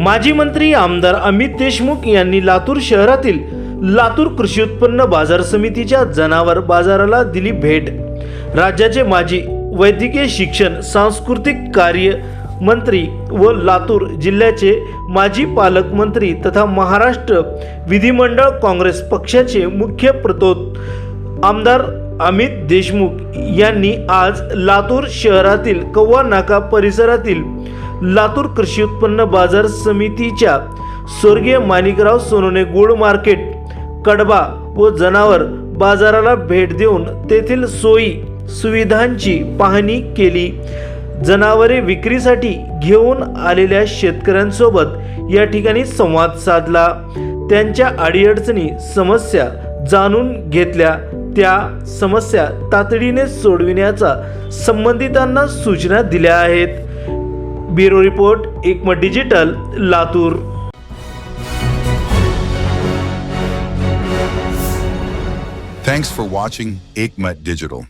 माजी मंत्री आमदार अमित देशमुख यांनी लातूर शहरातील लातूर कृषी उत्पन्न बाजार समितीच्या जनावर बाजाराला दिली भेट. राज्याचे माजी वैद्यकीय शिक्षण सांस्कृतिक कार्य मंत्री व लातूर जिल्ह्याचे माजी पालकमंत्री तथा महाराष्ट्र विधिमंडळ काँग्रेस पक्षाचे मुख्य प्रतोद आमदार अमित देशमुख यांनी आज लातूर शहरातील कव्वा नाका परिसरातील लातूर कृषी उत्पन्न बाजार समितीच्या स्वर्गीय माणिकराव सोनोने गुळ मार्केट कडबा व जनावर बाजाराला भेट देऊन तेथील सोयी सुविधांची पाहणी केली. जनावरे विक्रीसाठी घेऊन आलेल्या शेतकऱ्यांसोबत या ठिकाणी संवाद साधला. त्यांच्या अडीअडचणी समस्या जाणून घेतल्या. त्या समस्या तातडीने सोडविण्याचा संबंधितांना सूचना दिल्या आहेत. Bureau report Ekmat digital Latur Thanks for watching Aikmat Digital.